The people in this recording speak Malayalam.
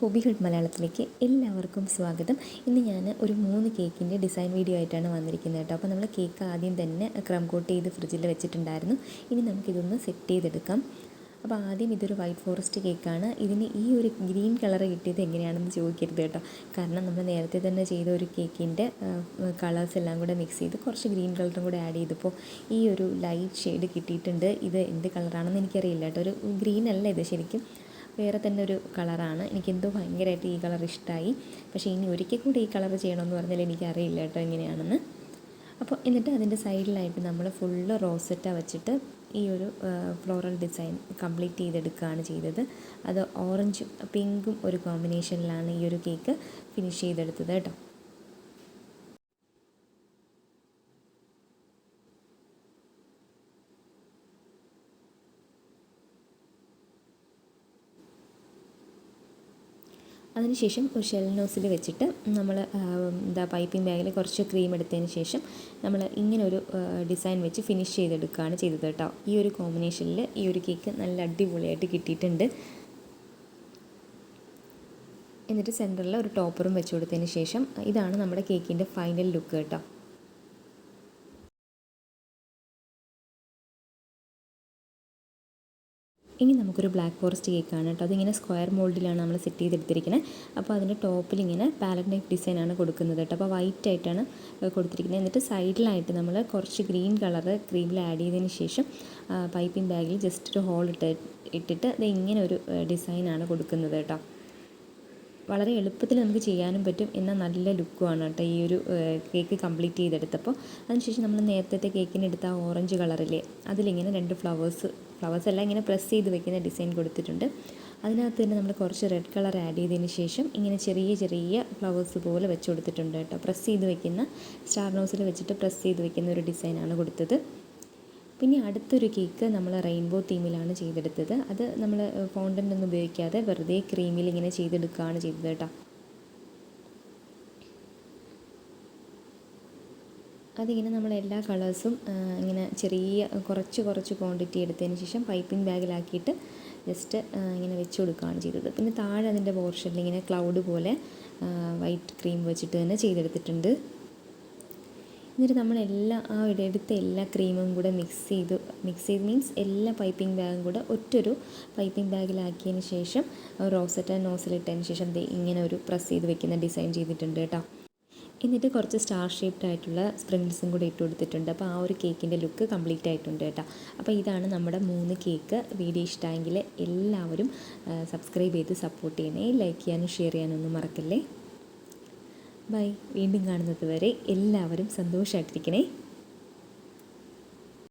ഹോബി ഹെഡ് മലയാളത്തിലേക്ക് എല്ലാവർക്കും സ്വാഗതം. ഇന്ന് ഞാൻ ഒരു മൂന്ന് കേക്കിന്റെ ഡിസൈൻ വീഡിയോ ആയിട്ടാണ് വന്നിരിക്കുന്നത് കേട്ടോ. അപ്പോൾ നമ്മൾ കേക്ക് ആദ്യം തന്നെ ക്രം കോട്ട് ചെയ്ത് ഫ്രിഡ്ജിൽ വെച്ചിട്ടുണ്ടായിരുന്നു. ഇനി നമുക്കിതൊന്ന് സെറ്റ് ചെയ്തെടുക്കാം. അപ്പോൾ ആദ്യം ഇതൊരു വൈറ്റ് ഫോറസ്റ്റ് കേക്കാണ് ഇതിന് ഈ ഒരു ഗ്രീൻ കളർ കിട്ടിയത് എങ്ങനെയാണെന്ന് ചോദിക്കരുത് കേട്ടോ. കാരണം നമ്മൾ നേരത്തെ തന്നെ ചെയ്ത ഒരു കേക്കിന്റെ കളേഴ്സ് എല്ലാം കൂടെ മിക്സ് ചെയ്ത് കുറച്ച് ഗ്രീൻ കളറും കൂടെ ആഡ് ചെയ്തപ്പോൾ ഈ ഒരു ലൈറ്റ് ഷെയ്ഡ് കിട്ടിയിട്ടുണ്ട്. ഇത് എന്ത് കളറാണെന്ന് എനിക്കറിയില്ല കേട്ടോ. ഒരു ഗ്രീൻ അല്ല ഇത് ശരിക്കും. വേറെ തന്നെ ഒരു കളറാണ്. എനിക്കെന്തോ ഭയങ്കരമായിട്ട് ഈ കളർ ഇഷ്ടമായി പക്ഷേ ഇനി ഒരിക്കൽ കൂടി ഈ കളർ ചെയ്യണമെന്ന് പറഞ്ഞാൽ എനിക്കറിയില്ല കേട്ടോ എങ്ങനെയാണെന്ന്. അപ്പോൾ എന്നിട്ട് അതിന്റെ സൈഡിലായിട്ട് നമ്മൾ ഫുള്ള് റോസറ്റ വെച്ചിട്ട് ഈ ഒരു ഫ്ലോറൽ ഡിസൈൻ കംപ്ലീറ്റ് ചെയ്തെടുക്കുകയാണ് ചെയ്തത്. അത് ഓറഞ്ചും പിങ്കും ഒരു കോമ്പിനേഷനിലാണ് ഈ ഒരു കേക്ക് ഫിനിഷ് ചെയ്തെടുത്തത് കേട്ടോ. അതിനുശേഷം ഒരു ഷെൽ നോസിൽ വെച്ചിട്ട് നമ്മൾ എന്താ പൈപ്പിംഗ് ബാഗിൽ കുറച്ച് ക്രീം എടുത്തതിന് ശേഷം നമ്മൾ ഇങ്ങനെ ഒരു ഡിസൈൻ വെച്ച് ഫിനിഷ് ചെയ്തെടുക്കുകയാണ് ചെയ്തത് കേട്ടോ. ഈ ഒരു കോമ്പിനേഷനിൽ ഈ ഒരു കേക്ക് നല്ല അടിപൊളിയായിട്ട് കിട്ടിയിട്ടുണ്ട്. എന്നിട്ട് സെന്ററിൽ ഒരു ടോപ്പറും വെച്ച് കൊടുത്തതിന് ശേഷം ഇതാണ് നമ്മുടെ കേക്കിന്റെ ഫൈനൽ ലുക്ക് കേട്ടോ. ഇനി നമുക്കൊരു ബ്ലാക്ക് ഫോറസ്റ്റ് കേക്ക് കേക്കാണ് കേട്ടോ. അതിങ്ങനെ സ്ക്വയർ മോൾഡിലാണ് നമ്മൾ സെറ്റ് ചെയ്തെടുത്തിരിക്കുന്നത് അപ്പോൾ അതിന്റെ ടോപ്പിൽ ഇങ്ങനെ പാലറ്റ് നൈഫ് ഡിസൈനാണ് കൊടുക്കുന്നത് കേട്ടോ. അപ്പോൾ വൈറ്റ് ആയിട്ടാണ് കൊടുത്തിരിക്കുന്നത് എന്നിട്ട് സൈഡിലായിട്ട് നമ്മൾ കുറച്ച് ഗ്രീൻ കളർ ക്രീമിൽ ആഡ് ചെയ്തതിന് ശേഷം പൈപ്പിംഗ് ബാഗിൽ ജസ്റ്റ് ഒരു ഹോൾ ഇട്ട് ഇട്ടിട്ട് അത് ഇങ്ങനെ ഒരു ഡിസൈനാണ് കൊടുക്കുന്നത് കേട്ടോ. വളരെ എളുപ്പത്തിൽ നമുക്ക് ചെയ്യാനും പറ്റും എന്നാൽ നല്ല ലുക്കുമാണ് കേട്ടോ ഈ ഒരു കേക്ക് കംപ്ലീറ്റ് ചെയ്തെടുത്തപ്പോൾ. അതിനുശേഷം നമ്മൾ നേരത്തെ കേക്കിന് എടുത്ത ആ ഓറഞ്ച് കളറിലെ അതിലിങ്ങനെ രണ്ട് ഫ്ലവേഴ്സ് ഫ്ലവേഴ്സ് എല്ലാം ഇങ്ങനെ പ്രസ് ചെയ്ത് വെക്കുന്ന ഡിസൈൻ കൊടുത്തിട്ടുണ്ട്. അതിനകത്ത് തന്നെ നമ്മൾ കുറച്ച് റെഡ് കളർ ആഡ് ചെയ്തതിന് ശേഷം ഇങ്ങനെ ചെറിയ ചെറിയ ഫ്ലവേഴ്സ് പോലെ വെച്ച് കൊടുത്തിട്ടുണ്ട് കേട്ടോ. പ്രസ് ചെയ്ത് വെക്കുന്ന സ്റ്റാർ നോസിൽ വെച്ചിട്ട് പ്രസ് ചെയ്ത് വെക്കുന്ന ഒരു ഡിസൈനാണ് കൊടുത്തത്. പിന്നെ അടുത്തൊരു കേക്ക് നമ്മൾ റെയിൻബോ തീമിലാണ് ചെയ്തെടുത്തത്. അത് നമ്മൾ ഫോണ്ടന്റ് ഒന്നും ഉപയോഗിക്കാതെ വെറുതെ ക്രീമിൽ ഇങ്ങനെ ചെയ്തെടുക്കുകയാണ് ചെയ്തത് കേട്ടോ. അതിങ്ങനെ നമ്മൾ എല്ലാ കളേഴ്സും ഇങ്ങനെ ചെറിയ കുറച്ച് കുറച്ച് ക്വാണ്ടിറ്റി എടുത്തതിന് ശേഷം പൈപ്പിംഗ് ബാഗിലാക്കിയിട്ട് ജസ്റ്റ് ഇങ്ങനെ വെച്ച് കൊടുക്കുകയാണ് ചെയ്തത്. പിന്നെ താഴെ അതിന്റെ പോർഷനിൽ ഇങ്ങനെ ക്ലൗഡ് പോലെ വൈറ്റ് ക്രീം വെച്ചിട്ട് തന്നെ ചെയ്തെടുത്തിട്ടുണ്ട്. എന്നിട്ട് നമ്മളെല്ലാം ആ എടുത്ത എല്ലാ ക്രീമും കൂടെ മിക്സ് ചെയ്ത് മിക്സ് ചെയ്ത് മീൻസ് എല്ലാ പൈപ്പിംഗ് ബാഗും കൂടെ ഒറ്റൊരു പൈപ്പിംഗ് ബാഗിലാക്കിയതിന് ശേഷം റോസറ്റ് റോസറ്റ നോസിലിട്ടതിന് ശേഷം ഇങ്ങനെ ഒരു പ്രസ് ചെയ്ത് വെക്കുന്ന ഡിസൈൻ ചെയ്തിട്ടുണ്ട് കേട്ടോ. എന്നിട്ട് കുറച്ച് സ്റ്റാർ ഷേപ്ഡ് ആയിട്ടുള്ള സ്പ്രിങ്സും കൂടെ ഇട്ട് കൊടുത്തിട്ടുണ്ട്. അപ്പോൾ ആ ഒരു കേക്കിന്റെ ലുക്ക് കംപ്ലീറ്റ് ആയിട്ടുണ്ട് കേട്ടോ. അപ്പോൾ ഇതാണ് നമ്മുടെ മൂന്ന് കേക്ക് വീഡിയോ ഇഷ്ടമെങ്കിൽ എല്ലാവരും സബ്സ്ക്രൈബ് ചെയ്ത് സപ്പോർട്ട് ചെയ്യണേ. ലൈക്ക് ചെയ്യാനും ഷെയർ ചെയ്യാനൊന്നും മറക്കല്ലേ? ബൈ. വീണ്ടും കാണുന്നത് വരെ എല്ലാവരും സന്തോഷമായിട്ടിരിക്കണേ